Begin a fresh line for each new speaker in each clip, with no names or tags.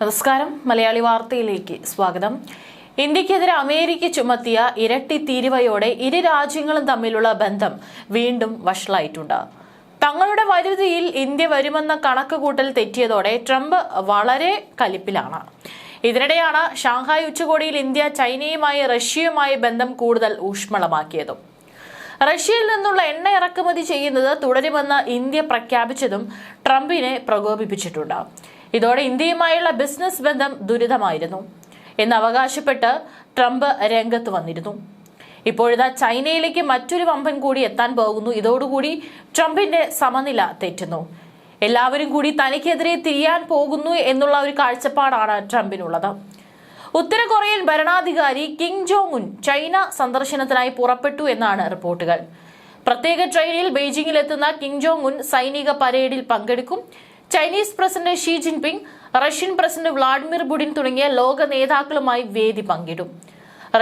നമസ്കാരം. മലയാളി വാർത്തയിലേക്ക് സ്വാഗതം. ഇന്ത്യക്കെതിരെ അമേരിക്ക ചുമത്തിയ ഇരട്ടി തീരുവയോടെ ഇരു രാജ്യങ്ങളും തമ്മിലുള്ള ബന്ധം വീണ്ടും വഷളായിട്ടുണ്ട്. തങ്ങളുടെ വരുതിയിൽ ഇന്ത്യ വരുമെന്ന കണക്കുകൂട്ടൽ തെറ്റിയതോടെ ട്രംപ് വളരെ കലിപ്പിലാണ്. ഇതിനിടെയാണ് ഷാങ്ഹായ് ഉച്ചകോടിയിൽ ഇന്ത്യ ചൈനയുമായി റഷ്യയുമായി ബന്ധം കൂടുതൽ ഊഷ്മളമാക്കിയതും. റഷ്യയിൽ നിന്നുള്ള എണ്ണ ഇറക്കുമതി ചെയ്യുന്നത് തുടരുമെന്ന് ഇന്ത്യ പ്രഖ്യാപിച്ചതും ട്രംപിനെ പ്രകോപിപ്പിച്ചിട്ടുണ്ട്. ഇതോടെ ഇന്ത്യയുമായുള്ള ബിസിനസ് ബന്ധം ദുരിതമായിരുന്നു. എന്ന് അവകാശപ്പെട്ട് ട്രംപ് രംഗത്ത് വന്നിരുന്നു. ഇപ്പോഴിതാ ചൈനയിലേക്ക് മറ്റൊരു വമ്പൻ കൂടി എത്താൻ പോകുന്നു. ഇതോടുകൂടി ട്രംപിന്റെ സമനില തെറ്റുന്നു. എല്ലാവരും കൂടി തനിക്കെതിരെ തിരിയാൻ പോകുന്നു എന്നുള്ള ഒരു കാഴ്ചപ്പാടാണ് ട്രംപിനുള്ളത്. ഉത്തര കൊറിയൻ ഭരണാധികാരി കിം ജോങ് ഉൻ ചൈന സന്ദർശനത്തിനായി പുറപ്പെട്ടു എന്നാണ് റിപ്പോർട്ടുകൾ. പ്രത്യേക ട്രെയിനിൽ ബെയ്ജിംഗിലെത്തുന്ന എത്തുന്ന കിം ജോങ് ഉൻ സൈനിക പരേഡിൽ പങ്കെടുക്കും. Chinese president Xi Jinping Russian president Vladimir Putin തുടങ്ങിയ ലോക നേതാക്കളുമായി വേദി പങ്കിടും.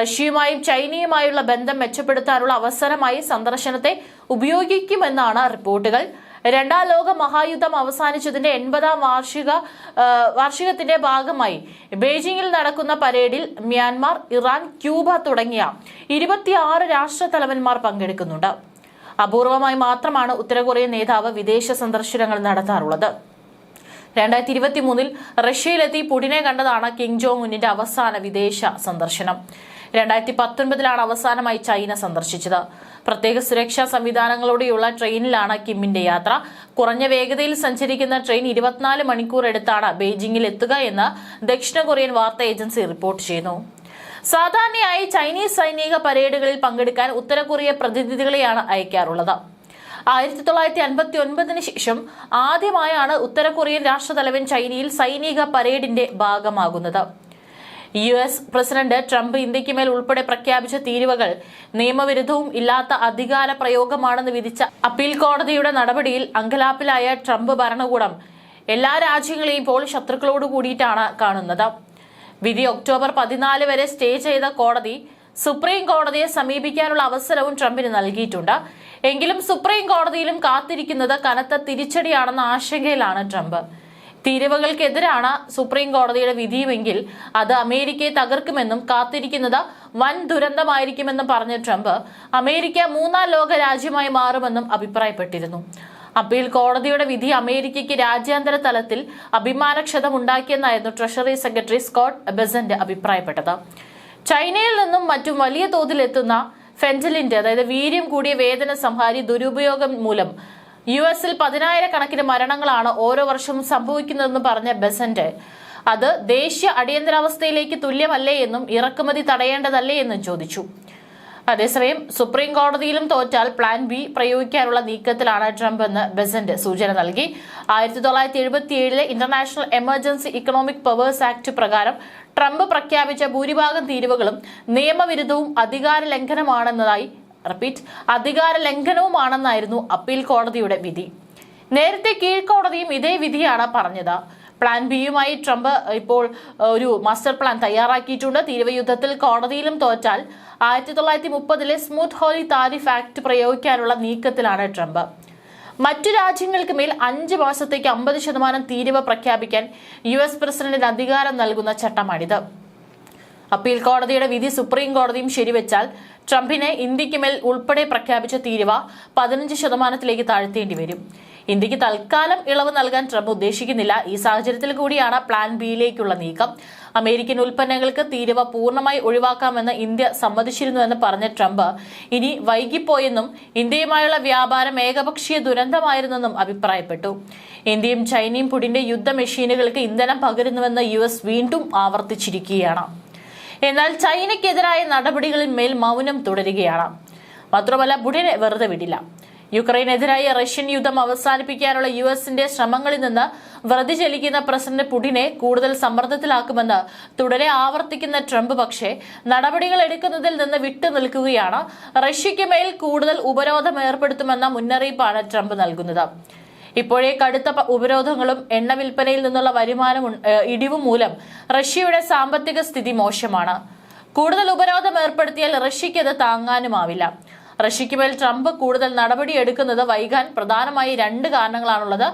റഷ്യയുമായും ചൈനയുമായുള്ള ബന്ധം മെച്ചപ്പെടുത്താനുള്ള അവസരമായി സന്ദർശനത്തെ ഉപയോഗിക്കുമെന്നാണ് റിപ്പോർട്ടുകൾ. രണ്ടാം ലോക മഹായുദ്ധം അവസാനിച്ചതിന്റെ എൺപതാം വാർഷിക വാർഷികത്തിന്റെ ഭാഗമായി ബെയ്ജിംഗിൽ നടക്കുന്ന പരേഡിൽ മ്യാൻമാർ ഇറാൻ ക്യൂബ തുടങ്ങിയ ഇരുപത്തിയാറ് രാഷ്ട്ര തലവന്മാർ പങ്കെടുക്കുന്നുണ്ട്. അപൂർവമായി മാത്രമാണ് ഉത്തരകൊറിയൻ നേതാവ് വിദേശ സന്ദർശനങ്ങൾ നടത്താറുള്ളത്. രണ്ടായിരത്തി ഇരുപത്തി മൂന്നിൽ റഷ്യയിലെത്തി പുടിനെ കണ്ടതാണ് കിങ് ജോങ് ഉന്നിന്റെ അവസാന വിദേശ സന്ദർശനം. രണ്ടായിരത്തി പത്തൊൻപതിലാണ് അവസാനമായി ചൈന സന്ദർശിച്ചത്. പ്രത്യേക സുരക്ഷാ സംവിധാനങ്ങളോടെയുള്ള ട്രെയിനിലാണ് കിമ്മിന്റെ യാത്ര. കുറഞ്ഞ വേഗതയിൽ സഞ്ചരിക്കുന്ന ട്രെയിൻ ഇരുപത്തിനാല് മണിക്കൂർ എടുത്താണ് ബെയ്ജിംഗിൽ എത്തുക എന്ന് ദക്ഷിണ കൊറിയൻ വാർത്താ ഏജൻസി റിപ്പോർട്ട് ചെയ്യുന്നു. സാധാരണയായി ചൈനീസ് സൈനിക പരേഡുകളിൽ പങ്കെടുക്കാൻ ഉത്തര കൊറിയ പ്രതിനിധികളെയാണ് അയക്കാറുള്ളത്. ആയിരത്തി തൊള്ളായിരത്തി അൻപത്തി ഒൻപതിന് ശേഷം ആദ്യമായാണ് ഉത്തര കൊറിയൻ രാഷ്ട്രതലവൻ ചൈനയിൽ സൈനിക പരേഡിന്റെ ഭാഗമാകുന്നത്. യു എസ് പ്രസിഡന്റ് ട്രംപ് ഇന്ത്യയ്ക്ക് മേൽ ഉൾപ്പെടെ പ്രഖ്യാപിച്ച തീരുവകൾ നിയമവിരുദ്ധവും ഇല്ലാത്ത അധികാര പ്രയോഗമാണെന്ന് വിധിച്ച അപ്പീൽ കോടതിയുടെ നടപടിയിൽ അങ്കലാപ്പിലായ ട്രംപ് ഭരണകൂടം എല്ലാ രാജ്യങ്ങളെയും ഇപ്പോൾ ശത്രുക്കളോട് കൂടിയിട്ടാണ് കാണുന്നത്. വിധി ഒക്ടോബർ പതിനാല് വരെ സ്റ്റേ ചെയ്ത കോടതി സുപ്രീം കോടതിയെ സമീപിക്കാനുള്ള അവസരവും ട്രംപിന് നൽകിയിട്ടുണ്ട്. എങ്കിലും സുപ്രീം കോടതിയിലും കാത്തിരിക്കുന്നത് കനത്ത തിരിച്ചടിയാണെന്ന ആശങ്കയിലാണ് ട്രംപ്. തീരുവകൾക്കെതിരാണ് സുപ്രീം കോടതിയുടെ വിധിയുമെങ്കിൽ അത് അമേരിക്കയെ തകർക്കുമെന്നും കാത്തിരിക്കുന്നത് വൻ ദുരന്തമായിരിക്കുമെന്നും പറഞ്ഞ ട്രംപ് അമേരിക്ക മൂന്നാം ലോക രാജ്യമായി മാറുമെന്നും അഭിപ്രായപ്പെട്ടിരുന്നു. അപ്പീൽ കോടതിയുടെ വിധി അമേരിക്കയ്ക്ക് രാജ്യാന്തര തലത്തിൽ അഭിമാനക്ഷതമുണ്ടാക്കിയെന്നായിരുന്നു ട്രഷറി സെക്രട്ടറി സ്കോട്ട് ബെസന്റ് അഭിപ്രായപ്പെട്ടത്. ചൈനയിൽ നിന്നും മറ്റും വലിയ തോതിൽ എത്തുന്ന ഫെന്റലിന്റെ അതായത് വീര്യം കൂടിയ വേദന സംഹാരി ദുരുപയോഗം മൂലം യു എസിൽ പതിനായിരക്കണക്കിന് മരണങ്ങളാണ് ഓരോ വർഷവും സംഭവിക്കുന്നതെന്ന് പറഞ്ഞ ബെസന്റ്. അത് ദേശീയ അടിയന്തരാവസ്ഥയിലേക്ക് തുല്യമല്ലേ എന്നും ഇറക്കുമതി തടയേണ്ടതല്ലേ എന്നും ചോദിച്ചു. അതേസമയം സുപ്രീം കോടതിയിലും തോറ്റാൽ പ്ലാൻ ബി പ്രയോഗിക്കാനുള്ള നീക്കത്തിലാണ് ട്രംപ് എന്ന് ബെസന്റ് സൂചന നൽകി. ആയിരത്തി തൊള്ളായിരത്തി എഴുപത്തിയേഴിലെ International Emergency Economic Powers Act പ്രകാരം ട്രംപ് പ്രഖ്യാപിച്ച ഭൂരിഭാഗം തീരുവകളും നിയമവിരുദ്ധവും അധികാര ലംഘനമാണെന്നതായി റിപ്പീറ്റ് അധികാര ലംഘനവുമാണെന്നായിരുന്നു അപ്പീൽ കോടതിയുടെ വിധി. നേരത്തെ കീഴ്ക്കോടതിയും ഇതേ വിധിയാണ് പറഞ്ഞത്. പ്ലാൻ ബിയുമായി ട്രംപ് ഇപ്പോൾ ഒരു മാസ്റ്റർ പ്ലാൻ തയ്യാറാക്കിയിട്ടുണ്ട്. തീരുവ യുദ്ധത്തിൽ കോടതിയിലും തോറ്റാൽ ആയിരത്തി തൊള്ളായിരത്തി മുപ്പതിലെ സ്മൂത്ത് ഹോളി താരിഫ് ആക്ട് പ്രയോഗിക്കാനുള്ള നീക്കത്തിലാണ് ട്രംപ്. മറ്റു രാജ്യങ്ങൾക്ക് മേൽ അഞ്ച് മാസത്തേക്ക് അമ്പത് ശതമാനം തീരുവ പ്രഖ്യാപിക്കാൻ യു എസ് പ്രസിഡന്റിന് അധികാരം നൽകുന്ന ചട്ടമാണിത്. അപ്പീൽ കോടതിയുടെ വിധി സുപ്രീം കോടതിയും ശരിവെച്ചാൽ ട്രംപിനെ ഇന്ത്യയ്ക്ക് മേൽ ഉൾപ്പെടെ പ്രഖ്യാപിച്ച തീരുവ പതിനഞ്ച് ശതമാനത്തിലേക്ക് താഴ്ത്തേണ്ടി വരും. ഇന്ത്യയ്ക്ക് തൽക്കാലം ഇളവ് നൽകാൻ ട്രംപ് ഉദ്ദേശിക്കുന്നില്ല. ഈ സാഹചര്യത്തിൽ കൂടിയാണ് പ്ലാൻ ബിയിലേക്കുള്ള നീക്കം. അമേരിക്കൻ ഉൽപ്പന്നങ്ങൾക്ക് തീരുവ പൂർണമായി ഒഴിവാക്കാമെന്ന് ഇന്ത്യ സമ്മതിച്ചിരുന്നുവെന്ന് പറഞ്ഞ ട്രംപ് ഇനി വൈകിപ്പോയെന്നും ഇന്ത്യയുമായുള്ള വ്യാപാരം ഏകപക്ഷീയ ദുരന്തമായിരുന്നെന്നും അഭിപ്രായപ്പെട്ടു. ഇന്ത്യയും ചൈനയും പുടിന്റെ യുദ്ധ മെഷീനുകൾക്ക് ഇന്ധനം പകരുന്നുവെന്ന് യു വീണ്ടും ആവർത്തിച്ചിരിക്കുകയാണ്. എന്നാൽ ചൈനയ്ക്കെതിരായ നടപടികളിൽ മേൽ മൗനം തുടരുകയാണ്. മാത്രമല്ല പുടിനെ വെറുതെ വിടില്ല. യുക്രൈനെതിരായ റഷ്യൻ യുദ്ധം അവസാനിപ്പിക്കാനുള്ള യു എസിന്റെ ശ്രമങ്ങളിൽ നിന്ന് വ്രതിചലിക്കുന്ന പ്രസിഡന്റ് പുടിനെ കൂടുതൽ സമ്മർദ്ദത്തിലാക്കുമെന്ന് തുടരെ ആവർത്തിക്കുന്ന ട്രംപ് പക്ഷേ നടപടികൾ എടുക്കുന്നതിൽ നിന്ന് വിട്ടുനിൽക്കുകയാണ് റഷ്യയ്ക്ക് മേൽ കൂടുതൽ ഉപരോധം ഏർപ്പെടുത്തുമെന്ന മുന്നറിയിപ്പാണ് ട്രംപ് നൽകുന്നത്. ഇപ്പോഴേ കടുത്ത ഉപരോധങ്ങളും എണ്ണ വിൽപ്പനയിൽ നിന്നുള്ള വരുമാനം ഇടിവ് മൂലം റഷ്യയുടെ സാമ്പത്തിക സ്ഥിതി മോശമാണ്. കൂടുതൽ ഉപരോധം ഏർപ്പെടുത്തിയാൽ റഷ്യയ്ക്ക് അത് താങ്ങാനുമാവില്ല. റഷ്യയ്ക്ക് മേൽ ട്രംപ് കൂടുതൽ നടപടിയെടുക്കുന്നത് വൈകാൻ പ്രധാനമായി രണ്ട് കാരണങ്ങളാണുള്ളത്.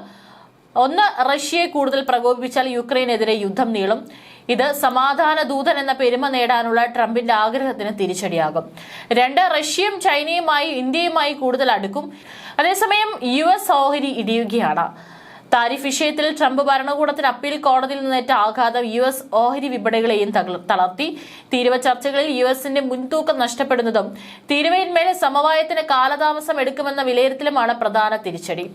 ഒന്ന് റഷ്യയെ കൂടുതൽ പ്രകോപിപ്പിച്ചാൽ യുക്രൈനെതിരെ യുദ്ധം നീളും. ഇത് സമാധാന ദൂതൻ എന്ന പെരുമ നേടാനുള്ള ട്രംപിന്റെ ആഗ്രഹത്തിന് തിരിച്ചടിയാകും. രണ്ട് റഷ്യയും ചൈനയുമായി ഇന്ത്യയുമായി കൂടുതൽ അടുക്കും. അതേസമയം യു എസ് ഓഹരി ഇടിയുകയാണ്. താരിഫ് വിഷയത്തിൽ ട്രംപ് ഭരണകൂടത്തിന് അപ്പീൽ കോടതിയിൽ നിന്നേറ്റ ആഘാതം യു എസ് ഓഹരി വിപണികളെയും തളർത്തി. തീരുവ ചർച്ചകളിൽ യു എസിന്റെ മുൻതൂക്കം നഷ്ടപ്പെടുന്നതും തീരുവയിന്മേൽ സമവായത്തിന് കാലതാമസം എടുക്കുമെന്ന വിലയിരുത്തലുമാണ് പ്രധാന തിരിച്ചടി.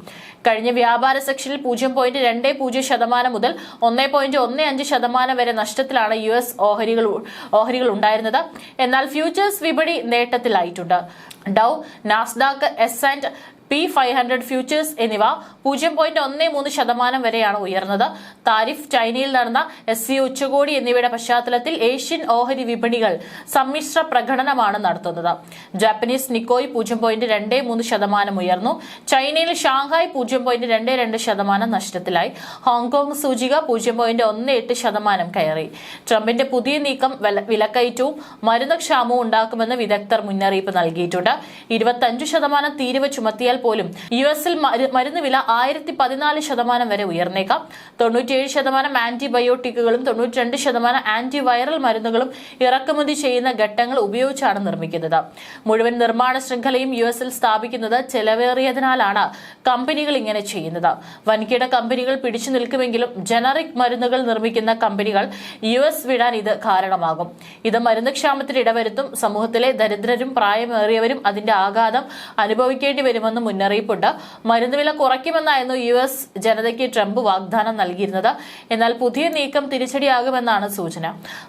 കഴിഞ്ഞ വ്യാപാര സെക്ഷനിൽ പൂജ്യം പോയിന്റ് രണ്ട് പൂജ്യം ശതമാനം മുതൽ ഒന്ന് പോയിന്റ് ഒന്ന് അഞ്ച് ശതമാനം വരെ നഷ്ടത്തിലാണ് യു എസ് ഓഹരികൾ ഓഹരികൾ ഉണ്ടായിരുന്നത്. എന്നാൽ ഫ്യൂച്ചേഴ്സ് വിപണി നേട്ടത്തിലായിട്ടുണ്ട്. Dow Nasdaq S and P five hundred futures എന്നിവ പൂജ്യം പോയിന്റ് ഒന്ന് മൂന്ന് ശതമാനം വരെയാണ് ഉയർന്നത്. താരിഫ് ചൈനയിൽ നടന്ന എസ് സി ഉച്ചകോടി എന്നിവയുടെ പശ്ചാത്തലത്തിൽ ഏഷ്യൻ ഓഹരി വിപണികൾ സമ്മിശ്ര പ്രകടനമാണ് നടത്തുന്നത്. ജാപ്പനീസ് നിക്കോയ് പൂജ്യം പോയിന്റ് രണ്ട് മൂന്ന് ശതമാനം ഉയർന്നു. ചൈനയിൽ ഷാങ്ഹായ് പൂജ്യം പോയിന്റ് രണ്ട് രണ്ട് ശതമാനം നഷ്ടത്തിലായി. ഹോങ്കോങ് സൂചിക പൂജ്യം പോയിന്റ് ഒന്ന് എട്ട് ശതമാനം കയറി. ട്രംപിന്റെ പുതിയ നീക്കം വില- വിലക്കയറ്റവും മരുന്ന് ക്ഷാമവും ഉണ്ടാക്കുമെന്ന് വിദഗ്ധർ മുന്നറിയിപ്പ് നൽകിയിട്ടുണ്ട്. ഇരുപത്തഞ്ച് ശതമാനം തീരുവ ചുമത്തിയാൽ പോലും യു എസിൽ മരു- മരുന്ന് വില ആയിരത്തി പതിനാല് ശതമാനം വരെ ഉയർന്നേക്കാം. തൊണ്ണൂറ്റിയേഴ് ശതമാനം ആന്റിബയോട്ടിക്കുകളും തൊണ്ണൂറ്റിരണ്ട് ശതമാനം ആന്റിവൈറൽ മരുന്നുകളും ഇറക്കുമതി ചെയ്യുന്ന ഘട്ടങ്ങൾ ഉപയോഗിച്ചാണ് നിർമ്മിക്കുന്നത്. മുഴുവൻ നിർമ്മാണ ശൃംഖലയും യു എസിൽ സ്ഥാപിക്കുന്നത് ചെലവേറിയതിനാലാണ് കമ്പനികൾ ഇങ്ങനെ ചെയ്യുന്നത്. വൻകിട കമ്പനികൾ പിടിച്ചു നിൽക്കുമെങ്കിലും ജനറിക് മരുന്നുകൾ നിർമ്മിക്കുന്ന കമ്പനികൾ യു എസ് വിടാൻ ഇത് കാരണമാകും. ഇത് മരുന്ന് ക്ഷാമത്തിന് ഇടവരുത്തും സമൂഹത്തിലെ ദരിദ്രരും പ്രായമേറിയവരും അതിന്റെ ആഘാതം അനുഭവിക്കേണ്ടി വരുമെന്ന് മുന്നറിയിപ്പുണ്ട്. മരുന്ന് വില കുറയ്ക്കുമെന്നായിരുന്നു യു എസ് ജനതയ്ക്ക് ട്രംപ് വാഗ്ദാനം നൽകിയിരുന്നത്. എന്നാൽ പുതിയ നീക്കം തിരിച്ചടിയാകുമെന്നാണ് സൂചന.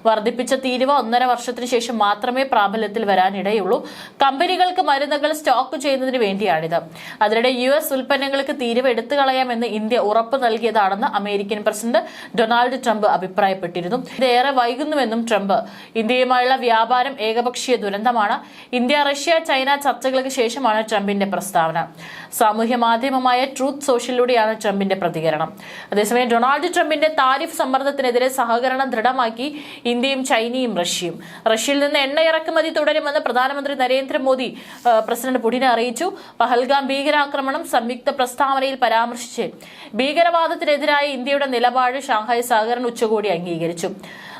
വർദ്ധിപ്പിച്ച തീരുവ ഒന്നര വർഷത്തിന് ശേഷം മാത്രമേ പ്രാബല്യത്തിൽ വരാനിടയുള്ളൂ. കമ്പനികൾക്ക് മരുന്നുകൾ സ്റ്റോക്ക് ചെയ്യുന്നതിന് വേണ്ടിയാണിത്. അതിനിടെ യു എസ് ഉൽപ്പന്നങ്ങൾക്ക് തീരുവ എടുത്തു കളയാമെന്ന് ഇന്ത്യ ഉറപ്പ് നൽകിയതാണെന്ന് അമേരിക്കൻ പ്രസിഡന്റ് ഡൊണാൾഡ് ട്രംപ് അഭിപ്രായപ്പെട്ടിരുന്നു. ഇത് ഏറെ വൈകുന്നുവെന്നും ട്രംപ് ഇന്ത്യയുമായുള്ള വ്യാപാരം ഏകപക്ഷീയ ദുരന്തമാണ്. ഇന്ത്യ റഷ്യ ചൈന ചർച്ചകൾക്ക് ശേഷമാണ് ട്രംപിന്റെ പ്രസ്താവന. സാമൂഹ്യ മാധ്യമമായ ട്രൂത്ത് സോഷ്യലിലൂടെയാണ് ട്രംപിന്റെ പ്രതികരണം. അതേസമയം ഡൊണാൾഡ് ട്രംപിന്റെ താരിഫ് സമ്മർദ്ദത്തിനെതിരെ സഹകരണം ദൃഢമാക്കി ഇന്ത്യയും ചൈനയും റഷ്യയും. റഷ്യയിൽ നിന്ന് എണ്ണ ഇറക്കുമതി തുടരുമെന്ന് പ്രധാനമന്ത്രി നരേന്ദ്രമോദി പ്രസിഡന്റ് പുടിനെ അറിയിച്ചു. പഹൽഗാം ഭീകരാക്രമണം സംയുക്ത പ്രസ്താവനയിൽ പരാമർശിച്ച് ഭീകരവാദത്തിനെതിരായ ഇന്ത്യയുടെ നിലപാട് ഷാങ്ഹായ് സഹകരണ ഉച്ചകോടി അംഗീകരിച്ചു.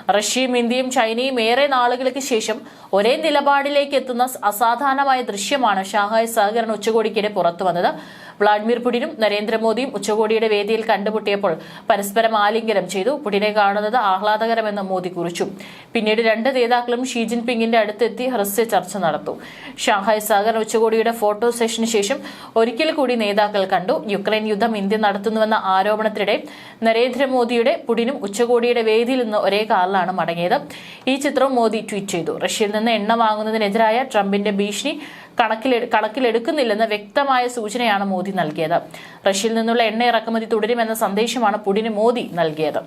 റഷ്യയും ഇന്ത്യയും ചൈനയും ഏറെ നാളുകൾക്ക് ശേഷം ഒരേ നിലപാടിലേക്ക് എത്തുന്ന അസാധാരണമായ ദൃശ്യമാണ് ഷാങ്ഹായ് സഹകരണ ഉച്ചകോടിക്കിടെ പുറത്തു വന്നത് വ്ളാഡിമിർ പുടിനും നരേന്ദ്രമോദിയും ഉച്ചകോടിയുടെ വേദിയിൽ കണ്ടുമുട്ടിയപ്പോൾ പരസ്പരം ആലിംഗനം ചെയ്തു. പുടിനെ കാണുന്നത് ആഹ്ലാദകരമെന്ന് മോദി കുറിച്ചു. പിന്നീട് രണ്ട് നേതാക്കളും ഷീ ജിൻപിങ്ങിന്റെ അടുത്തെത്തി ഹ്രസ്വ ചർച്ച നടത്തു. ഷാങ്ഹായ് സഹകരണ ഉച്ചകോടിയുടെ ഫോട്ടോ സെഷന് ശേഷം ഒരിക്കൽ കൂടി നേതാക്കൾ കണ്ടു. യുക്രൈൻ യുദ്ധം ഇന്ത്യ നടത്തുന്നുവെന്ന ആരോപണത്തിനിടെ നരേന്ദ്രമോദിയുടെ പുടിനും ഉച്ചകോടിയുടെ വേദിയിൽ നിന്ന് ഒരേ കാറിലാണ് മടങ്ങിയത്. ഈ ചിത്രം മോദി ട്വീറ്റ് ചെയ്തു. റഷ്യയിൽ നിന്ന് എണ്ണ വാങ്ങുന്നതിനെതിരായ ട്രംപിന്റെ ഭീഷണി കണക്കിലെ കണക്കിലെടുക്കുന്നില്ലെന്ന് വ്യക്തമായ സൂചനയാണ് മോദി നൽകിയത്. റഷ്യയിൽ നിന്നുള്ള എണ്ണ ഇറക്കുമതി തുടരുമെന്ന സന്ദേശമാണ് പുടിന് മോദി നൽകിയത്.